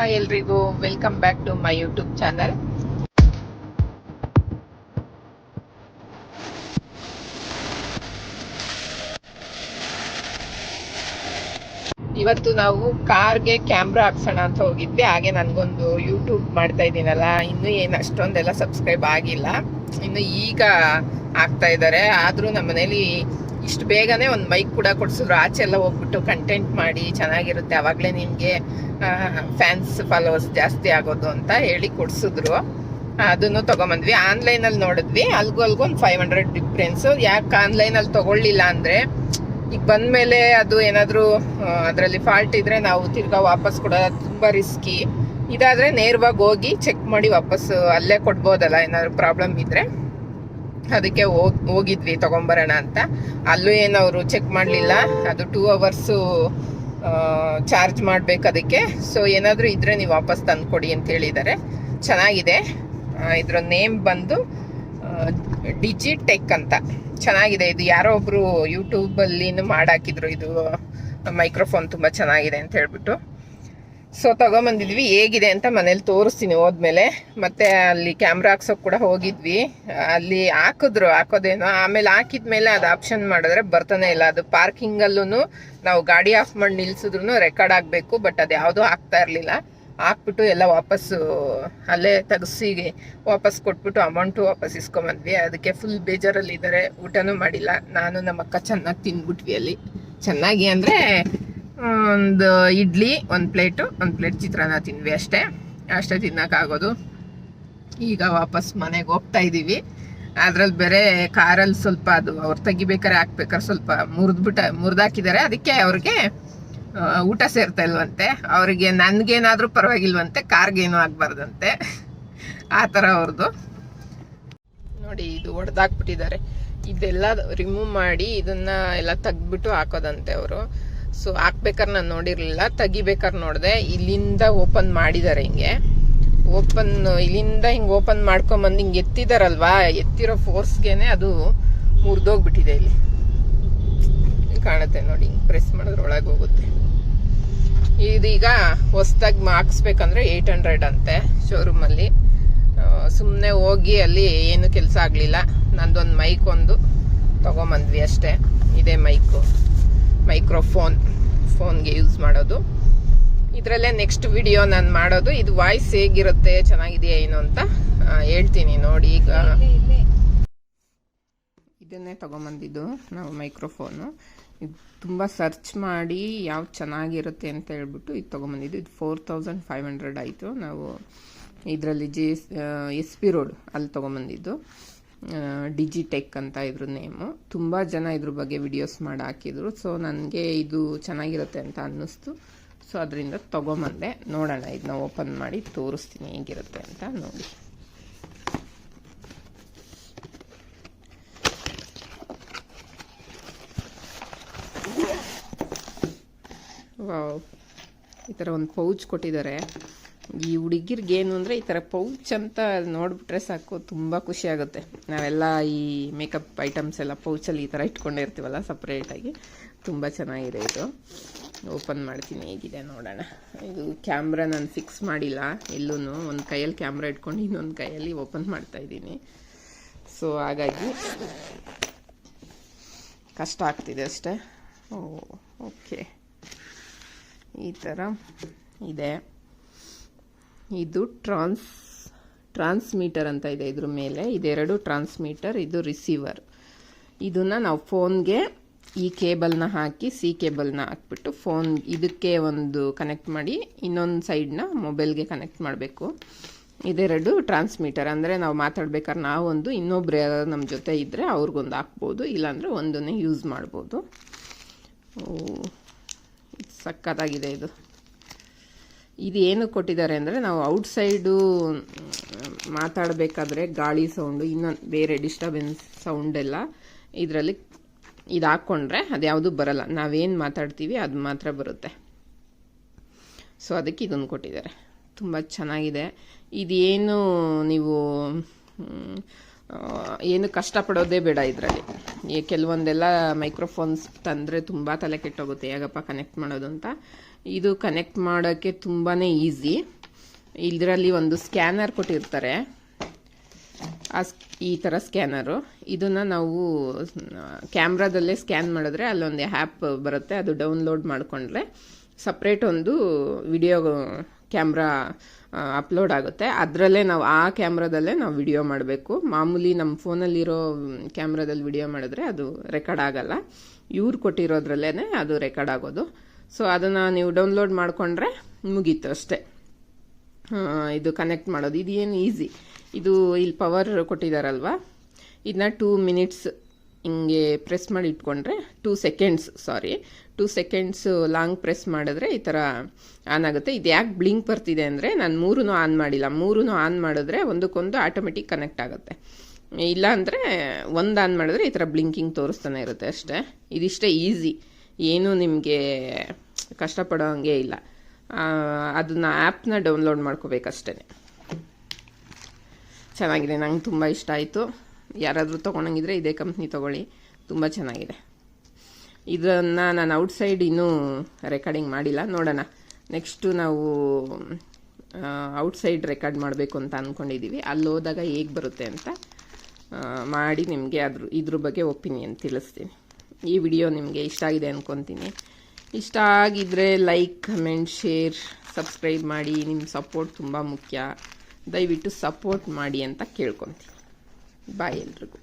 Hi ಎಲ್ರಿಗೂ welcome back to my YouTube channel ಇವತ್ತು ನಾವು ಕಾರ್ಗೆ ಕ್ಯಾಮ್ರಾ ಹಾಕ್ಸೋಣ ಅಂತ ಹೋಗಿದ್ವಿ. ಹಾಗೆ ನನಗೊಂದು ಯೂಟ್ಯೂಬ್ ಮಾಡ್ತಾ ಇದ್ದೀನಲ್ಲ. ಇನ್ನೂ ಏನು ಅಷ್ಟೊಂದೆಲ್ಲ ಸಬ್ಸ್ಕ್ರೈಬ್ ಆಗಿಲ್ಲ. ಇನ್ನು ಈಗ ಆಗ್ತಾ ಇದ್ದಾರೆ. ಆದರೂ ನಮ್ಮ ಮನೇಲಿ ಇಷ್ಟು ಬೇಗನೆ ಒಂದು ಮೈಕ್ ಕೂಡ ಕೊಡಿಸಿದ್ರು. ಆಚೆ ಎಲ್ಲ ಹೋಗ್ಬಿಟ್ಟು ಕಂಟೆಂಟ್ ಮಾಡಿ ಚೆನ್ನಾಗಿರುತ್ತೆ. ಅವಾಗಲೇ ನಿಮಗೆ ಫ್ಯಾನ್ಸ್ ಫಾಲೋವರ್ಸ್ ಜಾಸ್ತಿ ಆಗೋದು ಅಂತ ಹೇಳಿ ಕೊಡ್ಸಿದ್ರು. ಅದನ್ನು ತೊಗೊಂಬಂದ್ವಿ. ಆನ್ಲೈನಲ್ಲಿ ನೋಡಿದ್ವಿ. ಅಲ್ಗೂ ಅಲ್ಗೂ ಒಂದು ಫೈವ್ ಹಂಡ್ರೆಡ್ ಡಿಫ್ರೆನ್ಸು ಯಾಕೆ ಆನ್ಲೈನಲ್ಲಿ ತೊಗೊಳ್ಳಿಲ್ಲ ಅಂದರೆ, ಈಗ ಬಂದ್ಮೇಲೆ ಅದು ಏನಾದರೂ ಅದರಲ್ಲಿ ಫಾಲ್ಟ್ ಇದ್ರೆ ನಾವು ತಿರ್ಗಾ ವಾಪಸ್ ಕೊಡೋದು ತುಂಬ ರಿಸ್ಕಿ ಇದಾದರೆ ನೇರವಾಗಿ ಹೋಗಿ ಚೆಕ್ ಮಾಡಿ ವಾಪಸ್ಸು ಅಲ್ಲೇ ಕೊಡ್ಬೋದಲ್ಲ, ಏನಾದರೂ ಪ್ರಾಬ್ಲಮ್ ಇದ್ರೆ. ಅದಕ್ಕೆ ಹೋಗ್ ಹೋಗಿದ್ವಿ, ತಗೊಂಬರೋಣ ಅಂತ. ಅಲ್ಲೂ ಏನು ಅವರು ಚೆಕ್ ಮಾಡಲಿಲ್ಲ. ಅದು ಟೂ ಅವರ್ಸು ಚಾರ್ಜ್ ಮಾಡಬೇಕು ಅದಕ್ಕೆ. ಸೊ ಏನಾದರೂ ಇದ್ದರೆ ನೀವು ವಾಪಸ್ ತಂದುಕೊಡಿ ಅಂತ ಹೇಳಿದ್ದಾರೆ. ಚೆನ್ನಾಗಿದೆ. ಇದರ ನೇಮ್ ಬಂದು ಡಿಜಿಟೆಕ್ ಅಂತ. ಚೆನ್ನಾಗಿದೆ. ಇದು ಯಾರೋ ಒಬ್ಬರು ಯೂಟ್ಯೂಬಲ್ಲಿನೂ ಮಾಡಾಕಿದ್ರು. ಇದು ಮೈಕ್ರೋಫೋನ್ ತುಂಬ ಚೆನ್ನಾಗಿದೆ ಅಂತ ಹೇಳ್ಬಿಟ್ಟು. ಸೊ ತಗೊಂಬಂದಿದ್ವಿ. ಹೇಗಿದೆ ಅಂತ ಮನೇಲಿ ತೋರಿಸ್ತೀನಿ ಹೋದ್ಮೇಲೆ. ಮತ್ತೆ ಅಲ್ಲಿ ಕ್ಯಾಮ್ರಾ ಹಾಕ್ಸೋಕ್ ಕೂಡ ಹೋಗಿದ್ವಿ. ಅಲ್ಲಿ ಹಾಕಿದ್ರು, ಹಾಕೋದೇನೋ. ಆಮೇಲೆ ಹಾಕಿದ್ಮೇಲೆ ಅದು ಆಪ್ಷನ್ ಮಾಡಿದ್ರೆ ಬರ್ತಾನೆ ಇಲ್ಲ. ಅದು ಪಾರ್ಕಿಂಗಲ್ಲೂ ನಾವು ಗಾಡಿ ಆಫ್ ಮಾಡಿ ನಿಲ್ಸಿದ್ರು ರೆಕಾರ್ಡ್ ಆಗಬೇಕು ಬಟ್ ಅದು ಯಾವುದೂ ಆಗ್ತಾ ಇರಲಿಲ್ಲ. ಹಾಕ್ಬಿಟ್ಟು ಎಲ್ಲ ವಾಪಸ್ಸು ಅಲ್ಲೇ ತೆಗೆಸಿ ವಾಪಸ್ ಕೊಟ್ಬಿಟ್ಟು ಅಮೌಂಟು ವಾಪಸ್ ಇಸ್ಕೊಂಬಂದ್ವಿ. ಅದಕ್ಕೆ ಫುಲ್ ಬೇಜಾರಲ್ಲಿ ಇದ್ದಾರೆ ಊಟನೂ ಮಾಡಿಲ್ಲ. ನಾನು ನಮ್ಮ ಅಕ್ಕ ಚೆನ್ನಾಗಿ ತಿಂದ್ಬಿಟ್ವಿ ಅಲ್ಲಿ. ಚೆನ್ನಾಗಿ ಅಂದರೆ ಒಂದು ಇಡ್ಲಿ, ಒಂದು ಪ್ಲೇಟು, ಒಂದು ಪ್ಲೇಟ್ ಚಿತ್ರಾನ್ನ ತಿನ್ವಿ ಅಷ್ಟೇ. ಅಷ್ಟೇ ತಿನ್ನೋಕ್ಕಾಗೋದು. ಈಗ ವಾಪಸ್ ಮನೆಗೆ ಹೋಗ್ತಾ ಇದ್ದೀವಿ ಅದ್ರಲ್ಲಿ ಬೇರೆ ಕಾರಲ್ಲಿ ಸ್ವಲ್ಪ ಅದು ಅವ್ರು ತೆಗಿಬೇಕಾರೆ ಹಾಕ್ಬೇಕಾರೆ ಸ್ವಲ್ಪ ಮುರಿದ್ಬಿಟ್ಟ ಮುರಿದಾಕಿದ್ದಾರೆ ಅದಕ್ಕೆ ಅವ್ರಿಗೆ ಊಟ ಸೇರ್ತಾ ಇಲ್ವಂತೆ. ಅವ್ರಿಗೆ ನನಗೇನಾದರೂ ಪರವಾಗಿಲ್ವಂತೆ, ಕಾರ್ಗೇನು ಆಗಬಾರ್ದಂತೆ. ಆ ಥರ ಅವ್ರದ್ದು. ನೋಡಿ, ಇದು ಒಡೆದಾಕ್ಬಿಟ್ಟಿದ್ದಾರೆ. ಇದೆಲ್ಲ ರಿಮೂವ್ ಮಾಡಿ ಇದನ್ನ ಎಲ್ಲ ತೆಗ್ದ್ಬಿಟ್ಟು ಹಾಕೋದಂತೆ ಅವರು. ಸೊ ಹಾಕ್ಬೇಕಾದ್ರೆ ನಾನು ನೋಡಿರಲಿಲ್ಲ. ತೆಗಿಬೇಕಾದ್ರೆ ನೋಡಿದೆ. ಇಲ್ಲಿಂದ ಓಪನ್ ಮಾಡಿದ್ದಾರೆ ಹಿಂಗೆ. ಓಪನ್ ಇಲ್ಲಿಂದ ಹಿಂಗೆ ಓಪನ್ ಮಾಡ್ಕೊಂಬಂದು ಹಿಂಗೆ ಎತ್ತಿದಾರಲ್ವಾ? ಎತ್ತಿರೋ ಫೋರ್ಸ್ಗೆನೆ ಅದು ಮುರಿದೋಗ್ಬಿಟ್ಟಿದೆ ಇಲ್ಲಿ. ಕಾಣುತ್ತೆ ನೋಡಿ, ಹಿಂಗೆ ಪ್ರೆಸ್ ಮಾಡಿದ್ರೆ ಒಳಗೆ ಹೋಗುತ್ತೆ. ಇದೀಗ ಹೊಸ್ದಾಗಿ ಹಾಕ್ಸ್ಬೇಕಂದ್ರೆ ಏಯ್ಟ್ ಹಂಡ್ರೆಡ್ ಅಂತೆ ಶೋರೂಮಲ್ಲಿ ಸುಮ್ಮನೆ ಹೋಗಿ ಅಲ್ಲಿ ಏನು ಕೆಲಸ ಆಗಲಿಲ್ಲ. ನಂದೊಂದು ಮೈಕ್ ಒಂದು ತಗೊಂಬಂದ್ವಿ ಅಷ್ಟೇ. ಇದೇ ಮೈಕು ಮೈಕ್ರೋಫೋನ್ ಫೋನ್ಗೆ ಯೂಸ್ ಮಾಡೋದು. ಇದರಲ್ಲೇ ನೆಕ್ಸ್ಟ್ ವಿಡಿಯೋ ನಾನು ಮಾಡೋದು. ಇದು ವಾಯ್ಸ್ ಹೇಗಿರುತ್ತೆ ಚೆನ್ನಾಗಿದೆಯಾ ಏನು ಅಂತ ಹೇಳ್ತೀನಿ ನೋಡಿ ಈಗ. ಇದನ್ನೇ ತೊಗೊಂಬಂದಿದ್ದು ನಾವು ಮೈಕ್ರೋಫೋನು. ಇದು ತುಂಬ ಸರ್ಚ್ ಮಾಡಿ ಯಾವ ಚೆನ್ನಾಗಿರುತ್ತೆ ಅಂತ ಹೇಳ್ಬಿಟ್ಟು ಇದು ತೊಗೊಂಬಂದಿದ್ದು. ಇದು ಫೋರ್ ತೌಸಂಡ್ ಫೈವ್ ಹಂಡ್ರೆಡ್ ಆಯಿತು. ನಾವು ಇದರಲ್ಲಿ G S S P road ಅಲ್ಲಿ ತೊಗೊಂಬಂದಿದ್ದು. ಡಿಜಿಟೆಕ್ ಅಂತ ಇದ್ರ ನೇಮು ತುಂಬ ಜನ ಇದ್ರ ಬಗ್ಗೆ ವಿಡಿಯೋಸ್ ಮಾಡಿ ಹಾಕಿದ್ರು. ಸೊ ನನಗೆ ಇದು ಚೆನ್ನಾಗಿರುತ್ತೆ ಅಂತ ಅನ್ನಿಸ್ತು. ಸೊ ಅದರಿಂದ ತೊಗೊಂಬಂದೆ. ನೋಡೋಣ ಇದನ್ನ ಓಪನ್ ಮಾಡಿ ತೋರಿಸ್ತೀನಿ ಹೇಗಿರುತ್ತೆ ಅಂತ ನೋಡಿ. ವಾವ್ ಈ ಥರ ಒಂದು ಪೌಚ್ ಕೊಟ್ಟಿದ್ದಾರೆ ಈ ಹುಡುಗಿರ್ಗೆ ಏನು ಅಂದರೆ ಈ ಥರ ಪೌಚ್ ಅಂತ ನೋಡಿಬಿಟ್ರೆ ಸಾಕು, ತುಂಬ ಖುಷಿ ಆಗುತ್ತೆ. ನಾವೆಲ್ಲ ಈ ಮೇಕಪ್ ಐಟಮ್ಸ್ ಎಲ್ಲ ಪೌಚಲ್ಲಿ ಈ ಥರ ಇಟ್ಕೊಂಡಿರ್ತೀವಲ್ಲ ಸಪ್ರೇಟಾಗಿ ತುಂಬ ಚೆನ್ನಾಗಿದೆ ಇದು. ಓಪನ್ ಮಾಡ್ತೀನಿ, ಹೇಗಿದೆ ನೋಡೋಣ. ಇದು ಕ್ಯಾಮ್ರಾ ನಾನು ಫಿಕ್ಸ್ ಮಾಡಿಲ್ಲ ಎಲ್ಲೂ ಒಂದು ಕೈಯಲ್ಲಿ ಕ್ಯಾಮ್ರಾ ಇಟ್ಕೊಂಡು ಇನ್ನೊಂದು ಕೈಯಲ್ಲಿ ಓಪನ್ ಮಾಡ್ತಾ ಇದ್ದೀನಿ. ಸೊ ಹಾಗಾಗಿ ಕಷ್ಟ ಆಗ್ತಿದೆ ಅಷ್ಟೇ. ಓ ಓಕೆ ಈ ಥರ ಇದೆ. ಇದು ಟ್ರಾನ್ಸ್, ಟ್ರಾನ್ಸ್ಮೀಟರ್ ಅಂತ ಇದೆ ಇದ್ರ ಮೇಲೆ. ಇದೆರಡು ಟ್ರಾನ್ಸ್ಮೀಟರ್, ಇದು ರಿಸೀವರ್. ಇದನ್ನು ನಾವು ಫೋನ್ಗೆ ಈ ಕೇಬಲ್ನ ಹಾಕಿ, ಸಿ ಕೇಬಲ್ನ ಹಾಕ್ಬಿಟ್ಟು ಫೋನ್ ಇದಕ್ಕೆ ಒಂದು ಕನೆಕ್ಟ್ ಮಾಡಿ, ಇನ್ನೊಂದು ಸೈಡ್ನ ಮೊಬೈಲ್ಗೆ ಕನೆಕ್ಟ್ ಮಾಡಬೇಕು. ಇದೆರಡು ಟ್ರಾನ್ಸ್ಮೀಟರ್. ಅಂದರೆ ನಾವು ಮಾತಾಡ್ಬೇಕಾದ್ರೆ ನಾವೊಂದು ಇನ್ನೊಬ್ರು ಯಾರು ನಮ್ಮ ಜೊತೆ ಇದ್ದರೆ ಅವ್ರಿಗೊಂದು ಹಾಕ್ಬೋದು, ಇಲ್ಲಾಂದರೆ ಒಂದನ್ನೇ ಯೂಸ್ ಮಾಡ್ಬೋದು. ಸಕ್ಕತ್ತಾಗಿದೆ ಇದು. ಇದು ಏನು ಕೊಟ್ಟಿದ್ದಾರೆ ಅಂದರೆ ನಾವು ಔಟ್ಸೈಡು ಮಾತಾಡಬೇಕಾದ್ರೆ ಗಾಳಿ ಸೌಂಡು ಇನ್ನೊಂದು ಬೇರೆ ಡಿಸ್ಟರ್ಬೆನ್ಸ್ ಸೌಂಡ್ ಎಲ್ಲ ಇದರಲ್ಲಿ ಇದು ಹಾಕ್ಕೊಂಡ್ರೆ ಅದು ಯಾವುದು ಬರಲ್ಲ. ನಾವೇನು ಮಾತಾಡ್ತೀವಿ ಅದು ಮಾತ್ರ ಬರುತ್ತೆ. ಸೊ ಅದಕ್ಕೆ ಇದೊಂದು ಕೊಟ್ಟಿದ್ದಾರೆ. ತುಂಬ ಚೆನ್ನಾಗಿದೆ. ಇದೇನು ನೀವು ಏನು ಕಷ್ಟಪಡೋದೇ ಬೇಡ ಇದರಲ್ಲಿ. ಕೆಲವೊಂದೆಲ್ಲ ಮೈಕ್ರೋಫೋನ್ಸ್ ತಂದರೆ ತುಂಬ ತಲೆ ಕೆಟ್ಟೋಗುತ್ತೆ. ಹೇಗಪ್ಪ ಕನೆಕ್ಟ್ ಮಾಡೋದು ಅಂತ. ಇದು ಕನೆಕ್ಟ್ ಮಾಡೋಕ್ಕೆ ತುಂಬಾ ಈಸಿ ಇದರಲ್ಲಿ ಒಂದು ಸ್ಕ್ಯಾನರ್ ಕೊಟ್ಟಿರ್ತಾರೆ. ಆ ಈ ಥರ ಸ್ಕ್ಯಾನರು ಇದನ್ನು ನಾವು ಕ್ಯಾಮ್ರಾದಲ್ಲೇ ಸ್ಕ್ಯಾನ್ ಮಾಡಿದ್ರೆ ಅಲ್ಲೊಂದು ಆ್ಯಪ್ ಬರುತ್ತೆ. ಅದು ಡೌನ್ಲೋಡ್ ಮಾಡಿಕೊಂಡ್ರೆ ಸಪ್ರೇಟ್ ಒಂದು ವಿಡಿಯೋ ಕ್ಯಾಮ್ರಾ ಅಪ್ಲೋಡ್ ಆಗುತ್ತೆ. ಅದರಲ್ಲೇ ನಾವು ಆ ಕ್ಯಾಮ್ರಾದಲ್ಲೇ ನಾವು ವಿಡಿಯೋ ಮಾಡಬೇಕು. ಮಾಮೂಲಿ ನಮ್ಮ ಫೋನಲ್ಲಿರೋ ಕ್ಯಾಮ್ರಾದಲ್ಲಿ ವಿಡಿಯೋ ಮಾಡಿದ್ರೆ ಅದು ರೆಕಾರ್ಡ್ ಆಗಲ್ಲ. ಇವ್ರು ಕೊಟ್ಟಿರೋದ್ರಲ್ಲೇ ಅದು ರೆಕಾರ್ಡ್ ಆಗೋದು. ಸೊ ಅದನ್ನು ನೀವು ಡೌನ್ಲೋಡ್ ಮಾಡಿಕೊಂಡ್ರೆ ಮುಗೀತು ಅಷ್ಟೇ. ಇದು ಕನೆಕ್ಟ್ ಮಾಡೋದು. ಇದು ಏನು ಈಸಿ ಇದು ಇಲ್ಲಿ ಪವರ್ ಕೊಟ್ಟಿದ್ದಾರಲ್ವಾ ಇದನ್ನ ಟೂ ಮಿನಿಟ್ಸ್ ಹಿಂಗೆ ಪ್ರೆಸ್ ಮಾಡಿ ಇಟ್ಕೊಂಡ್ರೆ two seconds sorry two seconds long press ಮಾಡಿದ್ರೆ ಈ ಥರ ಆನ್ ಆಗುತ್ತೆ. ಇದು ಯಾಕೆ ಬ್ಲಿಂಕ್ ಬರ್ತಿದೆ ಅಂದರೆ ನಾನು ಮೂರೂ ಆನ್ ಮಾಡಿಲ್ಲ. ಮೂರೂ ಆನ್ ಮಾಡಿದ್ರೆ ಒಂದಕ್ಕೊಂದು ಆಟೋಮೆಟಿಕ್ ಕನೆಕ್ಟ್ ಆಗುತ್ತೆ. ಇಲ್ಲ ಅಂದರೆ ಒಂದು ಆನ್ ಮಾಡಿದ್ರೆ ಈ ಥರ ಬ್ಲಿಂಕಿಂಗ್ ತೋರಿಸ್ತಾನೆ ಇರುತ್ತೆ ಅಷ್ಟೇ. ಇದಿಷ್ಟೇ ಈಸಿ ಏನೂ ನಿಮಗೆ ಕಷ್ಟಪಡೋ ಹಂಗೆ ಇಲ್ಲ. ಅದನ್ನ ಆ್ಯಪ್ನ ಡೌನ್ಲೋಡ್ ಮಾಡ್ಕೋಬೇಕಷ್ಟೇ ಚೆನ್ನಾಗಿದೆ, ನಂಗೆ ತುಂಬ ಇಷ್ಟ ಆಯಿತು. ಯಾರಾದರೂ ತೊಗೊಳಂಗಿದ್ರೆ ಇದೇ ಕಂಪ್ನಿ ತೊಗೊಳ್ಳಿ. ತುಂಬ ಚೆನ್ನಾಗಿದೆ. ಇದನ್ನು ನಾನು ಔಟ್ಸೈಡ್ ಇನ್ನೂ ರೆಕಾರ್ಡಿಂಗ್ ಮಾಡಿಲ್ಲ. ನೋಡೋಣ. ನೆಕ್ಸ್ಟು ನಾವು ಔಟ್ಸೈಡ್ ರೆಕಾರ್ಡ್ ಮಾಡಬೇಕು ಅಂತ ಅಂದ್ಕೊಂಡಿದ್ದೀವಿ ಅಲ್ಲಿ ಹೋದಾಗ ಹೇಗೆ ಬರುತ್ತೆ ಅಂತ ಮಾಡಿ ನಿಮಗೆ ಅದ್ರ, ಇದ್ರ ಬಗ್ಗೆ ಒಪಿನಿಯನ್ ತಿಳಿಸ್ತೀನಿ. ಈ ವಿಡಿಯೋ ನಿಮಗೆ ಇಷ್ಟ ಆಗಿದೆ ಅಂದ್ಕೊತೀನಿ ಇಷ್ಟ ಆಗಿದ್ರೆ ಲೈಕ್ ಕಮೆಂಟ್ ಶೇರ್ ಸಬ್ಸ್ಕ್ರೈಬ್ ಮಾಡಿ. ನಿಮ್ಮ ಸಪೋರ್ಟ್ ತುಂಬ ಮುಖ್ಯ. ದಯವಿಟ್ಟು ಸಪೋರ್ಟ್ ಮಾಡಿ ಅಂತ ಕೇಳ್ಕೊತೀನಿ. ಬಾಯ್ ಎಲ್ರಿಗೂ.